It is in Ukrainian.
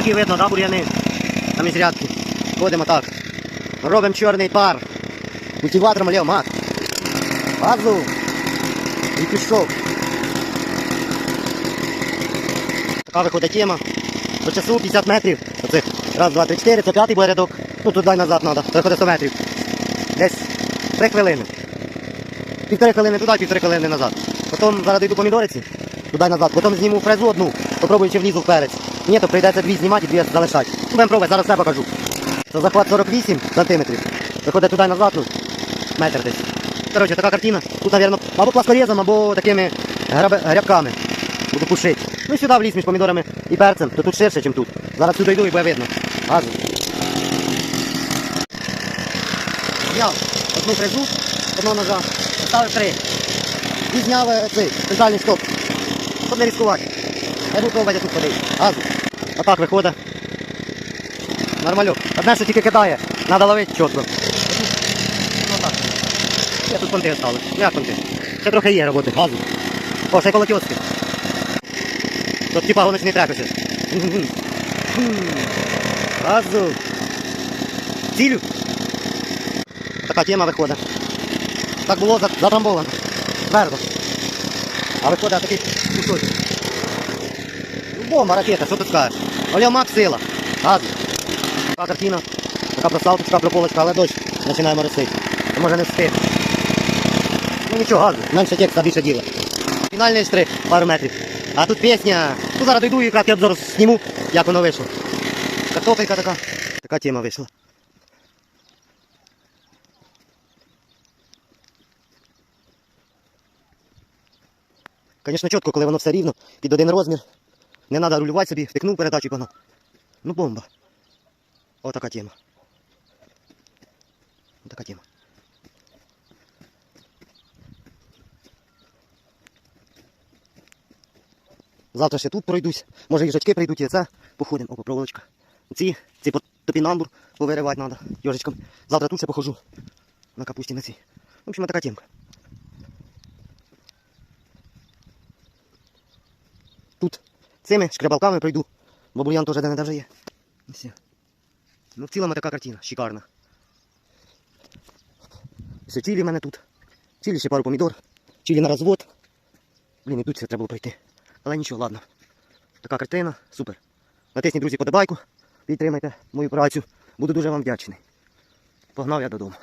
такі видно, да, бур'яни. Там із рядки. Ходимо так. Робимо чорний пар. Культиватором лів, мат. Газу. І пішов. Така виходить тема. По часу 50 метрів. Оце раз, два, три, чотири, це п'ятий буде рядок. Ну туди назад треба. Це виходить 100 метрів. Десь 3 хвилини. Півтори хвилини туди, півтори хвилини назад. Потім зараз йду помідориці, туди назад. Потім зніму фрезу одну, попробую чи влізу в перець. Ні, то прийдеться дві знімати і дві залишати. Будемо пробувати, зараз все покажу. Це захват 48 сантиметрів. Виходить туди назад, ну, метр десь. Коротше, така картина. Тут, мабуть, або пласкорізом, або такими грябками. Буду пушити. Ну і сюди в ліс між помідорами і перцем, то тут ширше, ніж тут. Зараз сюди йду і буде видно. Газу. Зняв одну фрезу, одного ножа, поставив три. І зняв е, цей центральний стоп. Щоб не ризикувати. Я буду пробувати тут ходити. Газу. Отак виходить. Нормальок. Одне, що тільки кидає, треба ловити чітко. Я тут понти. Ну як понти? Ще трохи є роботи, газу. О, ще й колотьоцьки. Тут типа гоночний трек ось. Газу. Цілю. Така тема виходить. Так було за- затрамбовано. Твердо. А виходить такий кусочок. Бомба, ракета, що тут скажеш? Оля Мак сила. Газу. Така картина, така проставочка, прополочка, але дощ починає моросити. Може не встиг. Ну нічого, газу, менше текста, більше діла. Фінальний штрих, пару метрів. А тут пісня. Ну зараз дойду і краткий обзор зніму, як воно вийшло. Картопелька така. Така тема вийшла. Звісно, чітко, коли воно все рівно, під один розмір. Не треба рулювати собі, втикнув передачу і погнав. Ну бомба. Отака тема. Отака тема. Завтра ще тут пройдусь. Може їжачки прийдуть і це. Походимо. Опа, проволочка. Ці, ці топінамбур повиривати треба йожичком. Завтра тут ще похожу. На капусті на цій. В общем, така темка. Тут цими шкребалками пройду, бо бур'ян теж де не вже є. Все. Ну, в цілому така картина, шикарна. Все, чилі в мене тут. Чилі ще пару помідор. Чилі на розвод. Блін, і тут все треба було пройти. Але нічого, ладно. Така картина, супер. Натисніть, друзі, подобайку. Підтримайте мою працю. Буду дуже вам вдячний. Погнав я додому.